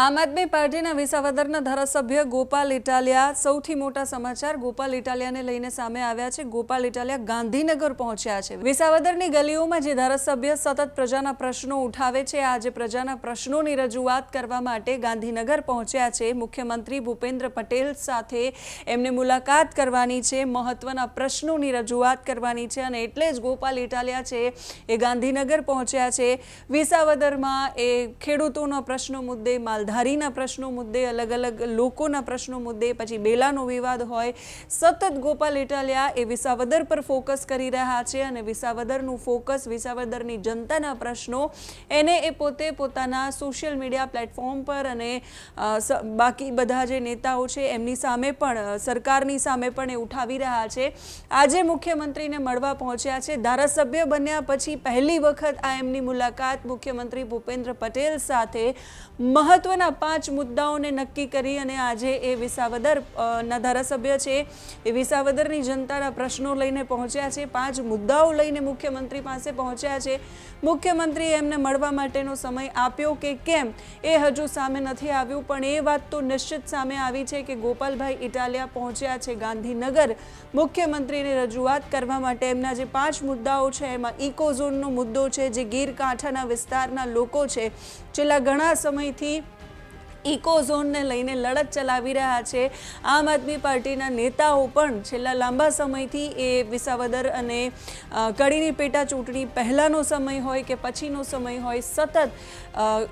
આમ આદમી પાર્ટીના વિસાવદરના ધારાસભ્ય ગોપાલ ઇટાલિયા, સૌથી મોટા સમાચાર ગોપાલ ઇટાલિયાને લઈને સામે આવ્યા છે. ગોપાલ ઇટાલિયા ગાંધીનગર પહોંચ્યા છે. વિસાવદરની ગલીઓમાં જે ધારાસભ્ય સતત પ્રજાના પ્રશ્નો ઉઠાવે છે, આજે પ્રજાના પ્રશ્નોની રજૂઆત કરવા માટે ગાંધીનગર પહોંચ્યા છે. મુખ્યમંત્રી ભૂપેન્દ્ર પટેલ સાથે એમને મુલાકાત કરવાની છે, મહત્વના પ્રશ્નોની રજૂઆત કરવાની છે અને એટલે જ ગોપાલ ઇટાલિયા છે એ ગાંધીનગર પહોંચ્યા છે. વિસાવદરમાં એ ખેડૂતોના પ્રશ્નો મુદ્દે માલધારીના પ્રશ્નો મુદ્દે, અલગ અલગ લોકોના પ્રશ્નો મુદ્દે, પછી બેલાનો વિવાદ હોય, સતત ગોપાલ ઇટાલિયા એ વિસાવદર પર ફોકસ કરી રહ્યા છે અને વિસાવદરનું ફોકસ, વિસાવદરની જનતાના પ્રશ્નો, એને એ પોતે પોતાના સોશિયલ મીડિયા પ્લેટફોર્મ પર અને બાકી બધા જે નેતાઓ છે, એમની સામે પણ સરકારની સામે પણ એ ઉઠાવી રહ્યા છે. આજે મુખ્યમંત્રીને મળવા પહોંચ્યા છે. ધારાસભ્ય બન્યા પછી પહેલી વખત આ એમની મુલાકાત મુખ્યમંત્રી ભૂપેન્દ્ર પટેલ સાથે. મહત્વના પાંચ મુદ્દાઓને નક્કી કરી અને આજે એ વિસાવદર ના ધારાસભ્ય છે એ વિસાવદરની જનતાના પ્રશ્નો લઈને પહોંચ્યા છે, પાંચ મુદ્દાઓ લઈને મુખ્યમંત્રી પાસે પહોંચ્યા છે. મુખ્યમંત્રીએ એમને મળવા માટેનો સમય આપ્યો કે કેમ? એ હજુ સામે નથી આવ્યું, પણ એ વાત તો નિશ્ચિત સામે આવી છે કે ગોપાલભાઈ ઇટાલિયા પહોંચ્યા છે ગાંધીનગર. મુખ્યમંત્રીને રજૂઆત કરવા માટે એમના જે પાંચ મુદ્દાઓ છે, એમાં ઇકોઝોનનો મુદ્દો છે, જે ગીર કાંઠાના વિસ્તારના લોકો છે. છેલ્લા ઘણા સમયથી ઇકો ઝોનને લઈને લડત ચલાવી રહ્યા છે. આમ આદમી પાર્ટીના નેતાઓ પણ છેલ્લા લાંબા સમયથી એ વિસાવદર અને કડીની પેટા ચૂંટણી પહેલાંનો સમય હોય કે પછીનો સમય હોય સતત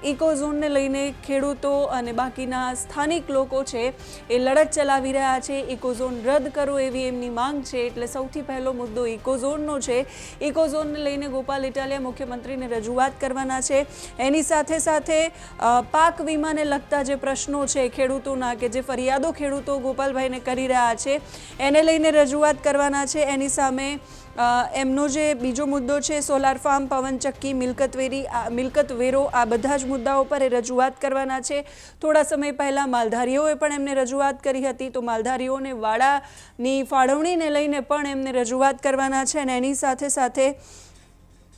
ઇકોઝોનને લઈને ખેડૂતો અને બાકીના સ્થાનિક લોકો છે એ લડત ચલાવી રહ્યા છે. ઇકોઝોન રદ કરો એવી એમની માંગ છે. એટલે સૌથી પહેલો મુદ્દો ઇકોઝોનનો છે. ઇકોઝોનને લઈને ગોપાલ ઇટાલિયા મુખ્યમંત્રીને રજૂઆત કરવાના છે. એની સાથે સાથે પાક વીમાને લગતા જે પ્રશ્નો છે ખેડૂતોના કે જે ફરિયાદો ખેડૂતો ગોપાલભાઈને કરી રહ્યા છે, એને લઈને રજૂઆત કરવાના છે. એની સામે એમનો જે બીજો મુદ્દો છે, સોલાર ફાર્મ પવનચક્કી મિલકતવેરી મિલકત વેરો આ બધા જ મુદ્દાઓ પર એ રજૂઆત કરવાના છે. થોડા સમય પહેલાં માલધારીઓએ પણ એમને રજૂઆત કરી હતી, તો માલધારીઓને વાડાની ફાળવણીને લઈને પણ એમને રજૂઆત કરવાના છે અને એની સાથે સાથે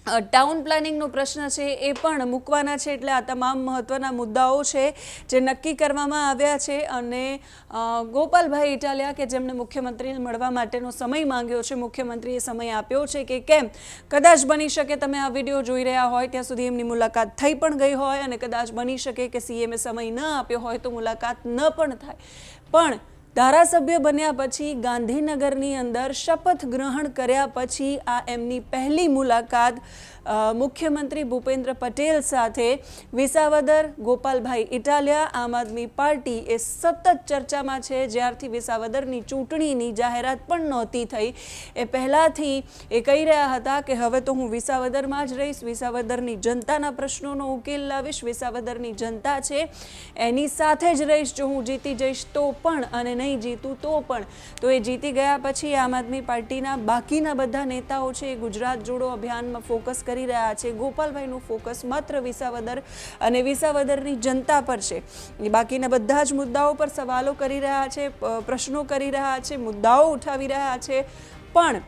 ટાઉન પ્લાનિંગનો પ્રશ્ન છે એ પણ મૂકવાના છે એટલે આ તમામ મહત્ત્વના મુદ્દાઓ છે જે નક્કી કરવામાં આવ્યા છે અને ગોપાલભાઈ ઇટાલિયા કે જેમણે મુખ્યમંત્રીને મળવા માટેનો સમય માંગ્યો છે, મુખ્યમંત્રીએ સમય આપ્યો છે કે કેમ? કદાચ બની શકે તમે આ વીડિયો જોઈ રહ્યા હોય, ત્યાં સુધી એમની મુલાકાત થઈ પણ ગઈ હોય અને કદાચ બની શકે કે સીએમએ સમય ન આપ્યો હોય તો મુલાકાત ન પણ થાય. પણ ધારાસભ્ય બન્યા પછી ગાંધીનગરની અંદર શપથ ગ્રહણ કર્યા પછી આ એમની પહેલી મુલાકાત મુખ્યમંત્રી ભૂપેન્દ્ર પટેલ સાથે વિસાવદર, ગોપાલભાઈ ઇટાલિયા, આમ આદમી પાર્ટી એ સતત ચર્ચામાં છે. જ્યારથી વિસાવદરની ચૂંટણીની જાહેરાત પણ નહોતી થઈ. એ પહેલાંથી એ કહી રહ્યા હતા કે હવે તો હું વિસાવદરમાં જ રહીશ. વિસાવદરની જનતાના પ્રશ્નોનો ઉકેલ લાવીશ. વિસાવદરની જનતા છે, એની સાથે જ રહીશ. જો હું જીતી જઈશ તો પણ અને નહીં જીતું તો પણ. તો એ જીતી ગયા પછી આમ આદમી પાર્ટીના બાકીના બધા નેતાઓ છે એ ગુજરાત જોડો અભિયાનમાં ફોકસ કરી રહ્યા છે. ગોપાલભાઈનું ફોકસ માત્ર વિસાવદર અને વિસાવદરની જનતા પર છે. બાકીના બધા જ મુદ્દાઓ પર સવાલો કરી રહ્યા છે પ્રશ્નો કરી રહ્યા છે, મુદ્દાઓ ઉઠાવી રહ્યા છે. પણ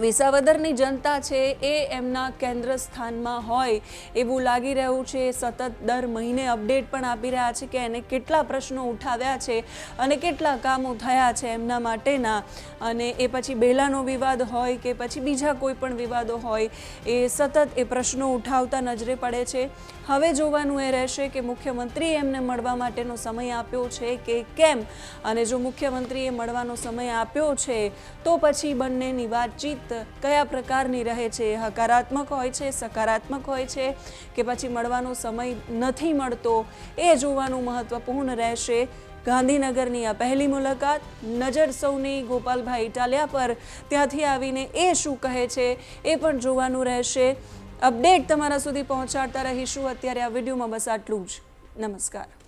વિસાવદરની જનતા છે એ એમના કેન્દ્ર સ્થાનમાં હોય એવું લાગી રહ્યું છે. સતત દર મહિને અપડેટ પણ આપી રહ્યા છે કે એને કેટલા પ્રશ્નો ઉઠાવ્યા છે અને કેટલા કામો થયા છે એમના માટેના. અને એ પછી બેલાનો વિવાદ હોય કે પછી બીજા કોઈ પણ વિવાદો હોય, એ સતત એ પ્રશ્નો ઉઠાવતા નજરે પડે છે. હવે જોવાનું એ રહેશે કે મુખ્યમંત્રીએ એમને મળવા માટેનો સમય આપ્યો છે કે કેમ? અને જો મુખ્યમંત્રીએ મળવાનો સમય આપ્યો છે, તો પછી બંનેની વાતચીત કયા પ્રકારની રહે છે, હકારાત્મક હોય છે, સકારાત્મક હોય છે કે પછી મળવાનો સમય નથી મળતો, એ જોવાનું મહત્વપૂર્ણ રહેશે. ગાંધીનગરની આ પહેલી મુલાકાત, નજર સૌની ગોપાલભાઈ ઇટાલિયા પર ત્યાંથી આવીને એ શું કહે છે, એ પણ જોવાનું રહેશે. અપડેટ તમારા સુધી પહોંચાડતા રહીશું. અત્યારે આ વિડીયોમાં બસ આટલું જ. નમસ્કાર.